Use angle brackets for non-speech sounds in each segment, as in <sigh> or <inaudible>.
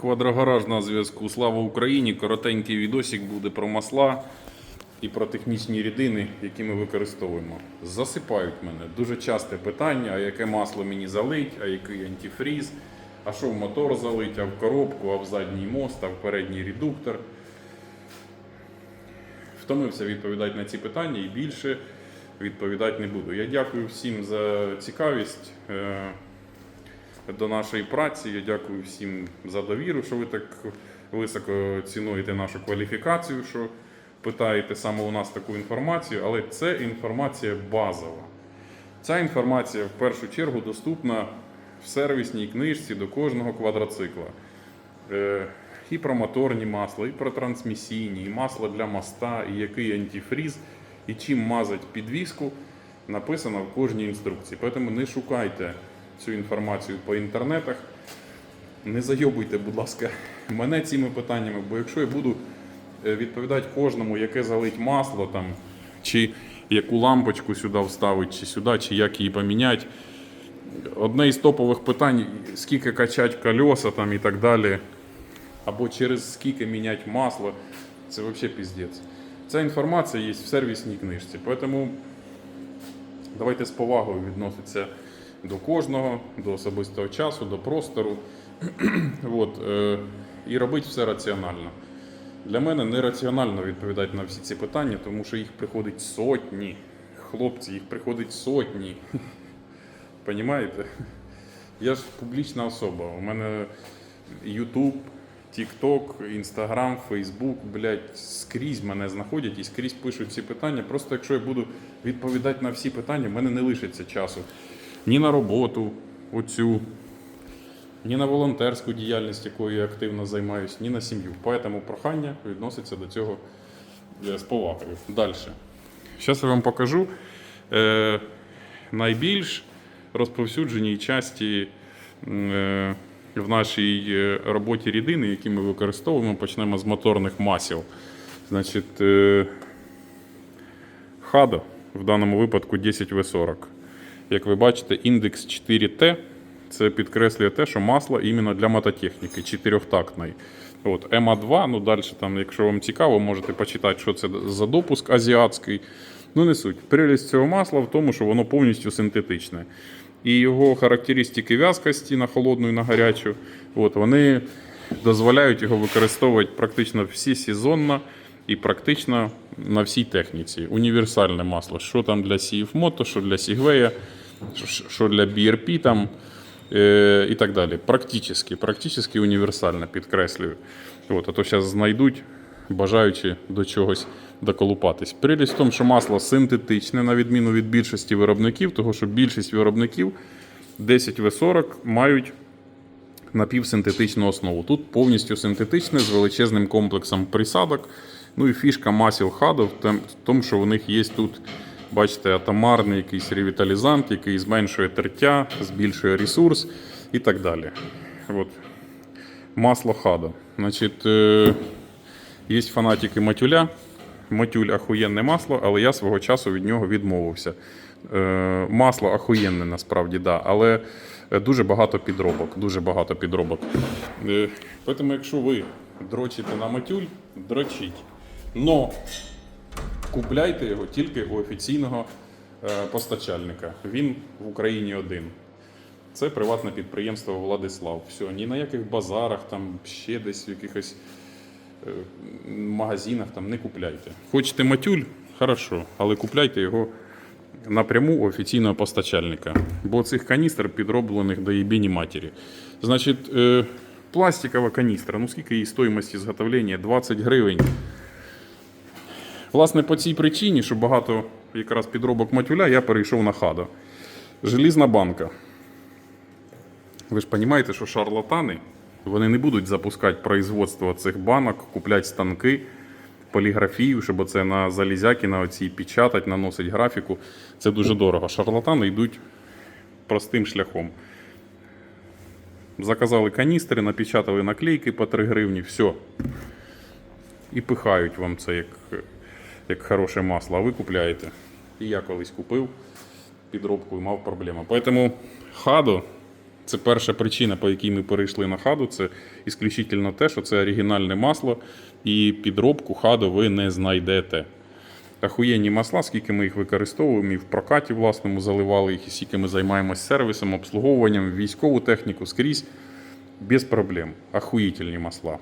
Квадрогараж на зв'язку. Слава Україні! Коротенький відосик буде про масла і про технічні рідини, які ми використовуємо. Засипають мене. Дуже часте питання, а яке масло мені залить, а який антифріз, а що в мотор залить, а в коробку, а в задній мост, а в передній редуктор. Втомився відповідати на ці питання і більше відповідати не буду. Я дякую всім за цікавість е, до нашої праці. Я дякую всім за довіру, що ви так високо цінуєте нашу кваліфікацію, що питаєте саме у нас таку інформацію, але це інформація базова. Ця інформація в першу чергу доступна в сервісній книжці до кожного квадроцикла. Е, І про моторні масла, і про трансмісійні, і масло для моста, і який антифріз, і чим мазать підвіску, написано в кожній інструкції. Тому не шукайте цю інформацію по інтернетах. Не зайобуйте, будь ласка, мене цими питаннями, бо якщо я буду е, відповідати кожному, яке залить масло, там, чи яку лампочку сюди вставити, чи сюди, чи як її поміняти. Одне із топових питань, скільки качати колеса там і так далі, або через скільки міняти масло, це взагалі піздець. Ця інформація є в сервісній книжці. Тому давайте з повагою відноситися до кожного, до особистого часу, до простору. <clears throat> От, е, і робити все раціонально. Для мене нераціонально відповідати на всі ці питання, тому що їх приходить сотні. Хлопці, їх приходить сотні. <laughs> Понімаєте? Я ж публічна особа. У мене YouTube, TikTok, Instagram, Facebook, блядь, скрізь мене знаходять і скрізь пишуть ці питання. Просто якщо я буду відповідати на всі питання, в мене не лишиться часу. Ні на роботу, оцю, ні на волонтерську діяльність, якою я активно займаюся, ні на сім'ю. Поэтому прохання відноситься до цього з повагою. Далі. Зараз я вам покажу е, найбільш розповсюдженій часті е, в нашій е, роботі рідини, які ми використовуємо. Почнемо з моторних масел. Значить, е, Хадо в даному випадку 10В40. Як ви бачите, індекс 4Т це підкреслює те, що масло іменно для мототехніки, чотирьохтактної. От, МА2, ну далі, там, якщо вам цікаво, можете почитати, що це за допуск азіатський. Ну, не суть. Прелість цього масла в тому, що воно повністю синтетичне. І його характеристики в'язкості на холодну і на гарячу, от, вони дозволяють його використовувати практично всі сезонно і практично на всій техніці. Універсальне масло. Що там для CF-Moto, що для Segway, що для BRP там, е, і так далі. Практично, практично універсальне, підкреслюю. От, а то зараз знайдуть, бажаючи до чогось доколупатись. Прелість в тому, що масло синтетичне, на відміну від більшості виробників, тому що більшість виробників 10В40 мають напівсинтетичну основу. Тут повністю синтетичне з величезним комплексом присадок. Ну і фішка масел хадов в тому, що у них є тут, бачите, атомарний якийсь ревіталізант, який зменшує тертя, збільшує ресурс і так далі. От. Масло хадо. Значить, е, є фанатики матюля. Матюль ахуєнне масло, але я свого часу від нього відмовився. Е, масло ахуєнне насправді, да, але е, дуже багато підробок. Дуже багато підробок. Тому, якщо ви дрочите на матюль, дрочіть. Но купляйте його тільки у офіційного е, постачальника. Він в Україні один. Це приватне підприємство Владислав. Все, ні на яких базарах, там ще десь в якихось е, магазинах там не купляйте. Хочете матюль? Хорошо, але купляйте його напряму у офіційного постачальника. Бо цих каністр підроблених до єбіні матері. Значить, е, пластикова каністра, ну скільки її стоїмості зготовлення? 20 гривень. Власне, по цій причині, що багато якраз підробок матюля, я перейшов на хадо. Желізна банка. Ви ж розумієте, що шарлатани вони не будуть запускати производство цих банок, купляти станки, поліграфію, щоб це на залізяки, на оцій печатати, наносить графіку. Це дуже дорого. Шарлатани йдуть простим шляхом. Заказали каністри, напечатали наклейки по 3 гривні, все. І пихають вам це як, як хороше масло, а ви купляєте. І я колись купив підробку і мав проблеми. Поэтому хадо Це перша причина, по якій ми перейшли на хаду. Це ісключительно те, що це оригінальне масло, і підробку хаду ви не знайдете. Ахуєнні масла, скільки ми їх використовуємо і в прокаті власному заливали їх, і скільки ми займаємось сервісом, обслуговуванням, військову техніку скрізь без проблем. Охуительні масла.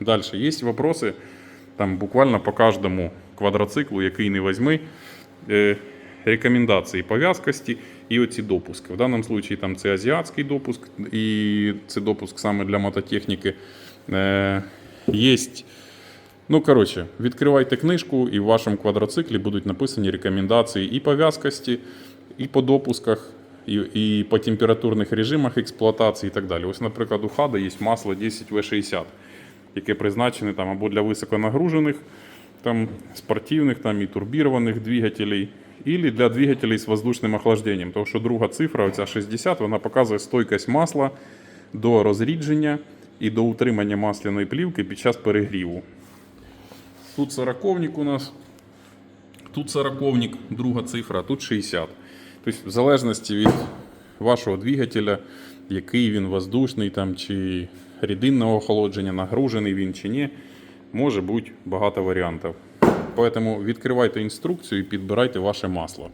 Далі, є вопроси там буквально по кожному квадроциклу, який не возьми, е, рекомендації по в'язкості і оці допуски. В даному випадку там це азіатський допуск, і це допуск саме для мототехніки. Е, є Ну, коротше, відкривайте книжку, і в вашому квадроциклі будуть написані рекомендації і по в'язкості, і по допусках, і, і по температурних режимах експлуатації і так далі. Ось, наприклад, у хада є масло 10В60, яке призначене там або для високонагружених, там, спортивних там, і турбірованих двигателей, і для двигателей з воздушним охлажденням. Тому що друга цифра, оця 60, вона показує стойкість масла до розрідження і до утримання масляної плівки під час перегріву. Тут сороковник у нас, тут сороковник, друга цифра, тут 60. Тобто, в залежності від вашого двигателя, який він воздушний там, чи рідинного охолодження, нагружений він чи ні, може бути багато варіантів. Поэтому відкривайте інструкцію і підбирайте ваше масло.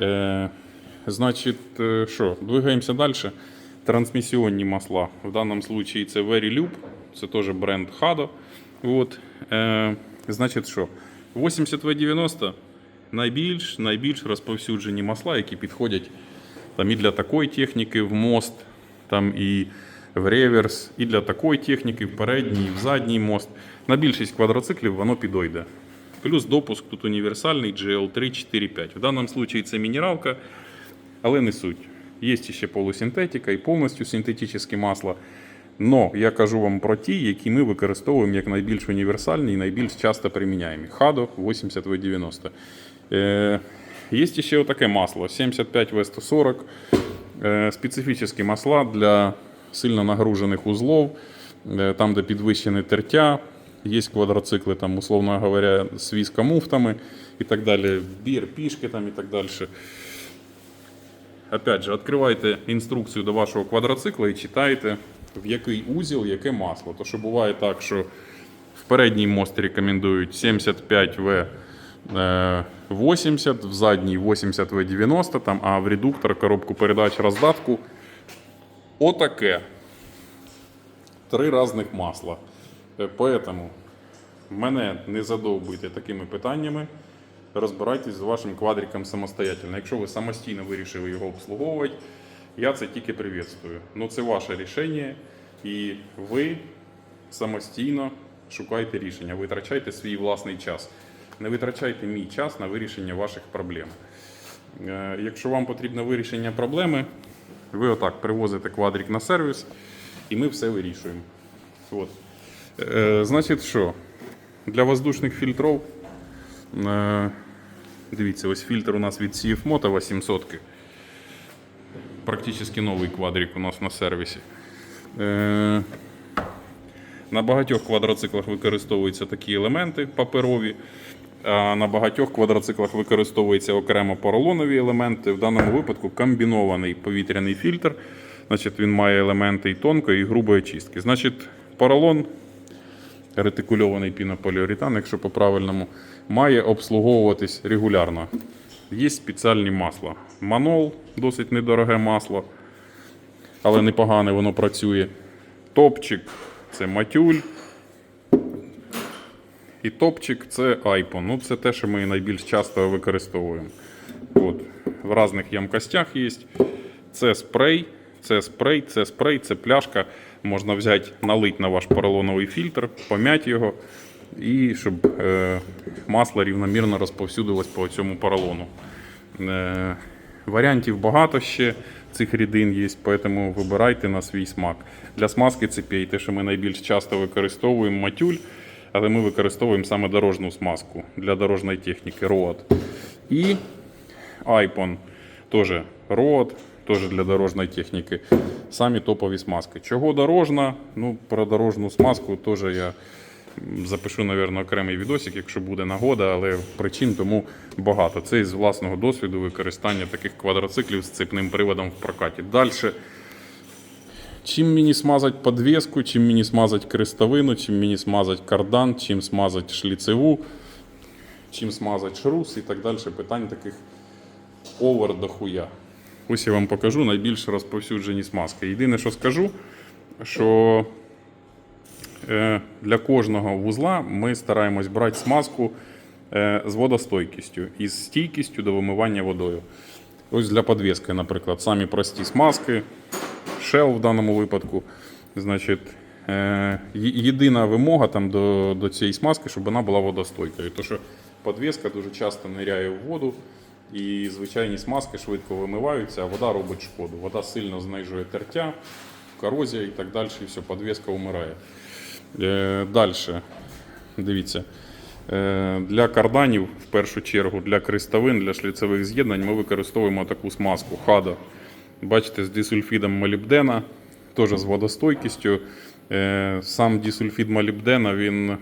Е, значить, е, що, двигаємося далі. Трансмісіонні масла. В даному випадку це Verilube, це теж бренд Hado. От, е, значить, що? 80В90 найбільш, найбільш розповсюджені масла, які підходять там, і для такої техніки в мост, там, і в реверс, і для такої техніки в передній, в задній мост. На більшість квадроциклів воно підойде. Плюс допуск тут універсальний GL345. В даному випадку це мінералка, але не суть. Є ще полусинтетика і повністю синтетичне масло. Но я кажу вам про ті, які ми використовуємо як найбільш універсальні і найбільш часто приміняємо. Хадо 80В90. Е, є ще отаке масло 75В140. Е, специфічні масла для сильно нагружених узлов, е, там, де підвищене тертя. Є квадроцикли, там, условно говоря, з візкомуфтами і так далі, бір, пішки там і так далі. Опять же, відкривайте інструкцію до вашого квадроцикла і читайте, в який узіл, яке масло. То що буває так, що в передній мост рекомендують 75В. е, 80, в задній 80В90, там, а в редуктор, коробку передач, роздатку. Отаке. Три різних масла. Е, Поэтому мене не задовбуйте такими питаннями. Розбирайтесь з вашим квадриком самостоятельно. Якщо ви самостійно вирішили його обслуговувати, я це тільки приветствую. Ну це ваше рішення, і ви самостійно шукайте рішення, витрачайте свій власний час. Не витрачайте мій час на вирішення ваших проблем. Е, Якщо вам потрібно вирішення проблеми, ви отак привозите квадрик на сервіс, і ми все вирішуємо. От. Е, Значить, що? Для воздушних фільтрів. Е, Дивіться, ось фільтр у нас від CF Moto 800. Практично новий квадрик у нас на сервісі. Е, На багатьох квадроциклах використовуються такі елементи паперові, на багатьох квадроциклах використовуються окремо поролонові елементи. В даному випадку комбінований повітряний фільтр. Значить, він має елементи і тонкої, і грубої очистки. Значить, поролон ретикульований пінополіуретан, якщо по-правильному, має обслуговуватись регулярно. Є спеціальні масла. Манол досить недороге масло, але непогане воно працює. Топчик це матюль. І топчик це айпон. Ну, це те, що ми найбільш часто використовуємо. От. В різних ямкостях є. Це спрей, це спрей, це спрей, це пляшка. Можна взяти, налити на ваш поролоновий фільтр, пом'яти його, і щоб е, масло рівномірно розповсюдилось по цьому поролону. Е, варіантів багато ще цих рідин є, тому вибирайте на свій смак. Для смазки цепей, те, що ми найбільш часто використовуємо матюль, але ми використовуємо саме дорожню смазку для дорожньої техніки ROAD. І Айпон теж ROAD, теж для дорожньої техніки. Самі топові смазки. Чого дорожна? Ну, про дорожню смазку теж я запишу, мабуть, окремий відосик, якщо буде нагода, але причин тому багато. Це із власного досвіду використання таких квадроциклів з цепним приводом в прокаті. Далі чим мені смазати подвеску, чим мені смазати крестовину, чим мені смазати кардан, чим смазати шліцеву, чим смазати шрус і так далі. Питань таких овер до хуя. Ось я вам покажу найбільш розповсюджені смазки. Єдине, що скажу, що е, для кожного вузла ми стараємось брати смазку е, з водостойкістю і з стійкістю до вимивання водою. Ось для підвіски, наприклад, самі прості смазки, Shell в даному випадку. Значить, е, єдина вимога там до, до цієї смазки, щоб вона була водостойкою. Тому що підвіска дуже часто ниряє в воду, і звичайні смазки швидко вимиваються, а вода робить шкоду. Вода сильно знижує тертя, корозія і так далі, і все, підвіска вмирає. Е, далі. Дивіться. Е, Для карданів, в першу чергу, для крестовин, для шліцевих з'єднань ми використовуємо таку смазку хада. Бачите, з дисульфідом молібдена, теж з водостойкістю. Е, Сам дисульфід молібдена, він,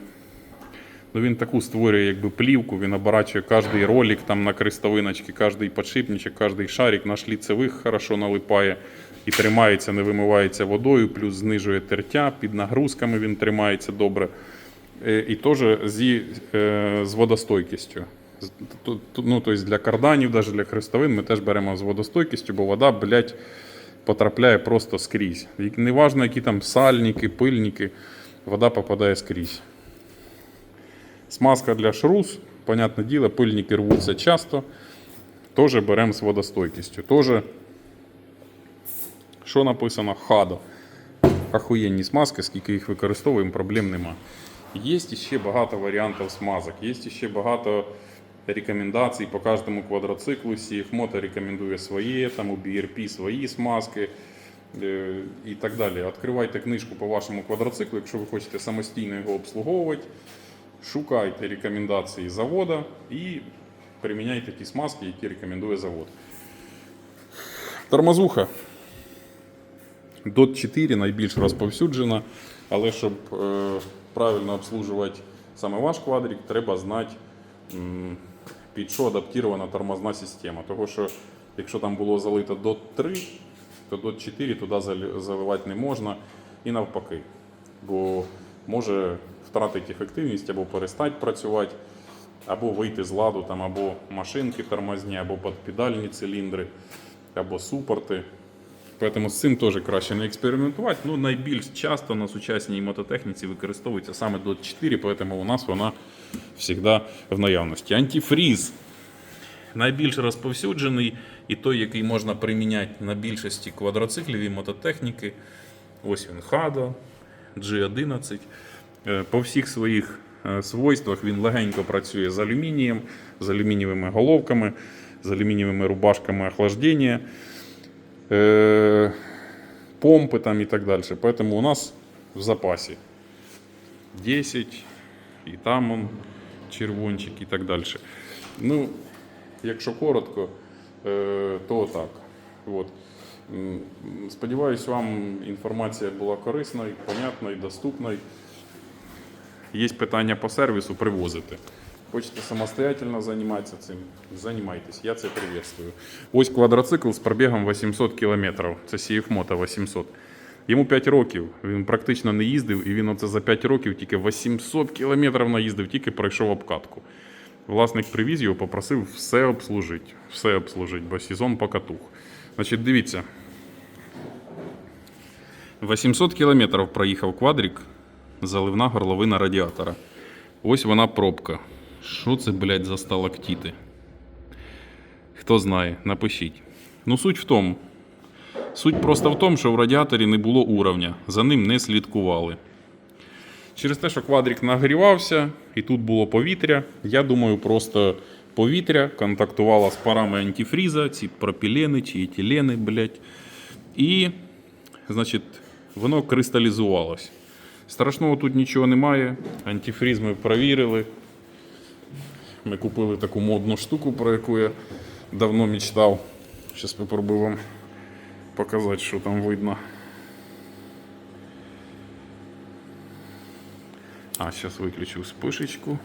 ну, він таку створює якби, плівку, він оборачує кожний ролик там, на крестовиночки, кожний подшипничок, кожний шарик на шліцевих хорошо налипає і тримається, не вимивається водою, плюс знижує тертя, під нагрузками він тримається добре. Е, І теж зі, е, з водостойкістю. Ну, тобто для карданів, навіть для хрестовин ми теж беремо з водостойкістю, бо вода, блядь, потрапляє просто скрізь. Неважно, які там сальники, пильники, вода попадає скрізь. Смазка для шрус, понятне діло, пильники рвуться часто. Теж беремо з водостойкістю. Теж, що написано? Хадо. Охуєнні смазки, скільки їх використовуємо, проблем нема. Є ще багато варіантів смазок, є ще багато рекомендацій по кожному квадроциклу. Сіхмото рекомендує своє, там у BRP свої смазки е, і так далі. Відкривайте книжку по вашому квадроциклу, якщо ви хочете самостійно його обслуговувати. Шукайте рекомендації завода і приміняйте ті смазки, які рекомендує завод. Тормозуха. DOT 4 найбільш розповсюджена, але щоб е, правильно обслужувати саме ваш квадрик, треба знати, під що адаптована тормозна система. Того що якщо там було залито DOT 3, то DOT 4 туди заливати не можна і навпаки. Бо може втратити ефективність або перестати працювати, або вийти з ладу, там, або машинки тормозні, або підпідальні циліндри, або супорти. Поэтому з цим теж краще не експериментувати. Ну, найбільш часто на сучасній мототехніці використовується саме DOT 4, поэтому у нас вона завжди в наявності. Антифріз. Найбільш розповсюджений і той, який можна приміняти на більшості квадроциклів і мототехніки. Ось він Hado G11. Е, По всіх своїх е, свойствах він легенько працює з алюмінієм, з алюмінієвими головками, з алюмінієвими рубашками охлаждення э, помпы там и так дальше. Поэтому у нас в запасе 10, і там он червончик і так далі. Ну, якщо коротко, е, то так. От. М, Сподіваюсь, вам інформація була корисною, понятною, доступною. Є питання по сервісу, привозите. Хочете самостоятельно займатися цим, займайтесь, я це приветствую. Ось квадроцикл з пробігом 800 км. Це CF-Moto 800. Йому 5 років, він практично не їздив, і він оце за 5 років тільки 800 км наїздив, тільки пройшов обкатку. Власник привіз його, попросив все обслужити. Все обслужити, бо сезон покатух. Значить, дивіться. 800 км проїхав квадрик, заливна горловина радіатора. Ось вона пробка. Що це, блядь, за сталактіти? Хто знає, напишіть. Ну, суть в тому. Суть просто в тому, що в радіаторі не було уровня, за ним не слідкували. Через те, що квадрик нагрівався і тут було повітря, я думаю, просто повітря контактувало з парами антифріза, ці пропілени чи етилени, блядь. І, значить, воно кристалізувалось. Страшного тут нічого немає. Антифріз ми перевірили. Ми купили таку модну штуку, про яку я давно мечтав. Зараз попробую вам показати, що там видно. А, зараз виключу спишечку.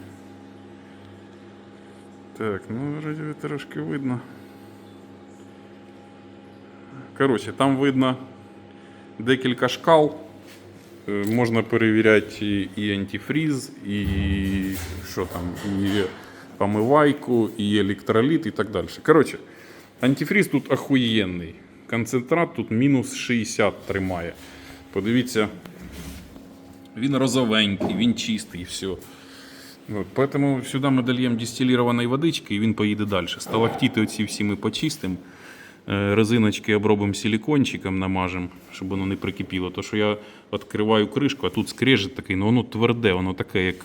Так, ну вроде трошки видно. Коротше, там видно декілька шкал. Е, Можна перевіряти і антифріз, і що там, і омивайку, і електроліт, і так далі. Коротше, антифріз тут охуєнний. Концентрат тут мінус 60 тримає. Подивіться, він розовенький, він чистий, все. От, поэтому сюди ми дольємо дистилірованої водички і він поїде далі. Сталактити оці всі ми почистимо. Е, Резиночки обробимо силікончиком, намажемо, щоб воно не прикипіло. То що я відкриваю кришку, а тут скрежет такий, ну воно тверде, воно таке, як,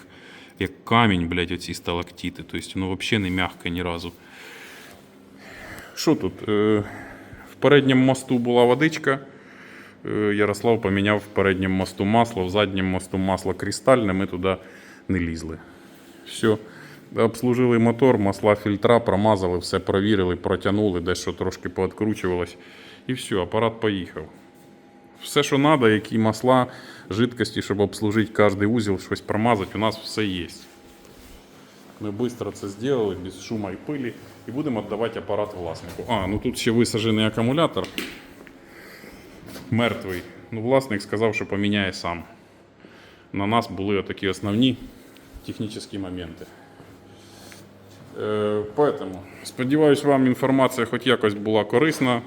як камінь, блядь, оці сталактити. Тобто воно взагалі не м'яке ні разу. Що тут? Е, В передньому мосту була водичка. Е, Ярослав поміняв в передньому мосту масло, в задньому мосту масло кристальне, ми туди не лізли. Все. Обслужили мотор, масла фільтра, промазали, все провірили, протягнули, дещо трошки пооткручувалось. І все, апарат поїхав. Все, що треба, які масла, жидкості, щоб обслужити кожен узел, щось промазати, у нас все є. Ми швидко це зробили, без шуму і пилі, і будемо віддавати апарат власнику. А, ну тут ще висаджений акумулятор. Мертвий. Ну, власник сказав, що поміняє сам. На нас були такі основні технічні моменти. Е, Поэтому, сподіваюсь, вам інформація хоч якось була корисна.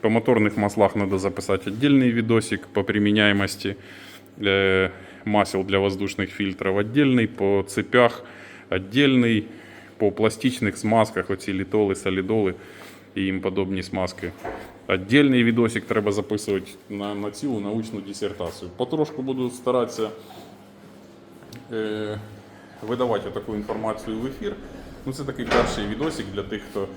По моторних маслах треба записати віддільний відосик по приміняємості е, масел для воздушних фільтрів віддільний, по цепях віддільний, по пластичних смазках, оці літоли, солідоли і їм подобні смазки. Отдельний відосик треба записувати на, на цілу научну дисертацію. Потрошку буду старатися е, видавати таку інформацію в ефір. Ну, це такий перший відосик для тих, хто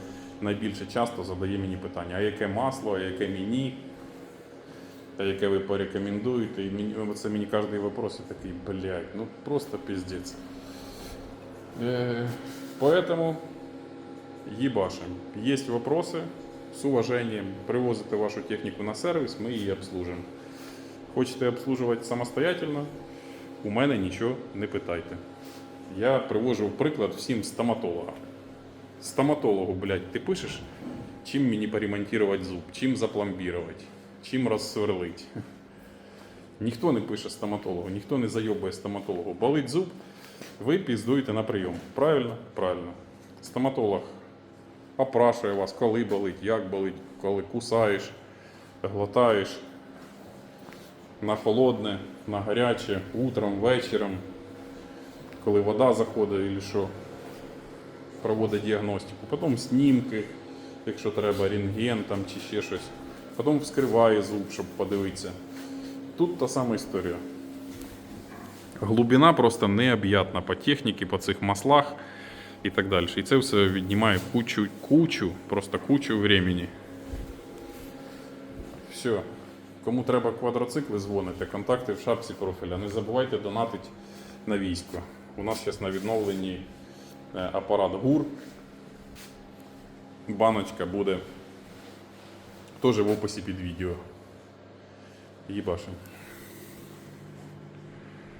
найбільше часто задає мені питання, а яке масло, а яке мені, а яке ви порекомендуєте. І мені, це мені кожен вопрос такий, блядь, ну просто піздець. Е, поэтому ебашим. Есть вопросы, с уважением привозите вашу технику на сервіс, ми її обслужимо. Хочете обслужувати самостоятельно, у мене нічого не питайте. Я привожу приклад всім стоматологам. Стоматологу, блядь, ти пишеш, чим мені поремонтувати зуб, чим запломбірувати, чим розсверлить. Ніхто не пише стоматологу, ніхто не зайобує стоматологу. Болить зуб, ви піздуєте на прийом. Правильно? Правильно. Стоматолог опрашує вас, коли болить, як болить, коли кусаєш, глотаєш на холодне, на гаряче, утром, вечором, коли вода заходить і що, проводить діагностику. Потім снімки, якщо треба, рентген там чи ще щось. Потім вскриває зуб, щоб подивитися. Тут та сама історія. Глубина просто необ'ятна по техніці, по цих маслах і так далі. І це все віднімає кучу, кучу, просто кучу времени. Все. Кому треба квадроцикли, дзвоните. Контакти в шапці профіля. Не забувайте донатити на військо. У нас зараз на відновленні апарат ГУР. Баночка буде теж в описі під відео. Їбашим.